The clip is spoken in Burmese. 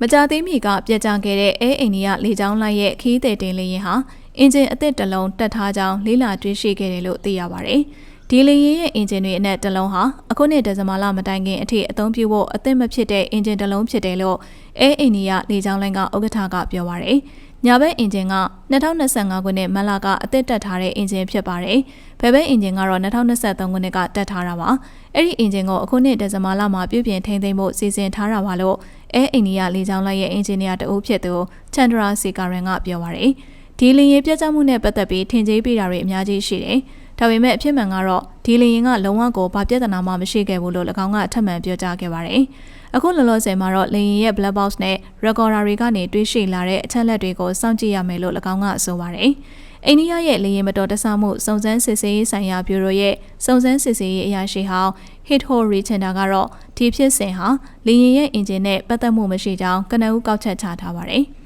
မကြသေးမီကပြက်ကျခဲ့တဲ့အဲအိန္ဒိယလေကြောင်းလိုင်းရဲ့ခီးသည်တင်လေယာဉ်ဟာအင်ဂျင်အသစ်တစ်လုံးတက်ထားကြောင်းလေးလာတွေ့ရှိခဲ့တယ်လို့သိရပါဗျ။ဒီလေယာဉ်ရဲ့အင်ဂျင်တွေအနက်တစ်လုံးဟာအခုနှစ်ဒီဇင်ဘာလမတိုင်ခင်အထိအသုံးပြုဖို့အသင့်မဖြစ်တဲ့အင်ဂျင်တစ်လုံးဖြစ်တယ်လို့အဲအိန္ဒိယလေကြောင်းလိုင်းကဥက္ကဋ္ဌကပြောပါရယ်။ ညာဘက်အင်ဂျင်က2025ခုနှစ်မတ်လကအသစ်တက်ထားတဲ့အင်ဂျင်ဖြစ်ပါတယ်။ဘယ်ဘက်အင်ဂျင်ကတော့2023ခုနှစ်ကတက်ထားတာပါ။အဲ့ဒီအင်ဂျင်ကိုအခုနှစ်ဒီဇင်ဘာလမှာပြုပြင်ထိန်းသိမ်းဖို့စီစဉ်ထားတာပါလို့အဲအိန္ဒိယလေကြောင်းလိုင်းရဲ့အင်ဂျင်နီယာတအုပ်ဖြစ်သူချန်ဒရာစီကာရန်ကပြောပါရယ်။ဒီလင်ရေးပြတ်ကျမှုနဲ့ပတ်သက်ပြီးထင်ကြေးပေးတာတွေအများကြီးရှိတယ်။ ဒါပေမဲ့အဖြစ်မှန်ကတော့ဒီလင်ရင်ကလုံးဝကိုဘာပြဿနာမှမရှိခဲ့ဘူးလို့၎င်းကအထက်မှန်ပြောကြားခဲ့ပါတယ်။အခုလောလောဆယ်မှာတော့လင်ရင်ရဲ့ black box နဲ့ recorder တွေကနေတွေးရှိလာတဲ့အချက်လက်တွေကိုစောင့်ကြည့်ရမယ်လို့၎င်းကဆိုပါတယ်။အိန္ဒိယရဲ့လေရင်မတော်တဆမှုစုံစမ်းစစ်ဆေးရေးဆိုင်ရာဘျူရိုရဲ့စုံစမ်းစစ်ဆေးရေးအရာရှိဟောင်း Hito Richenda ကတော့ဒီဖြစ်စဉ်ဟာလေရင်ရဲ့အင်ဂျင်နဲ့ပတ်သက်မှုမရှိကြောင်းကနအူးကောက်ချက်ချထားပါတယ်။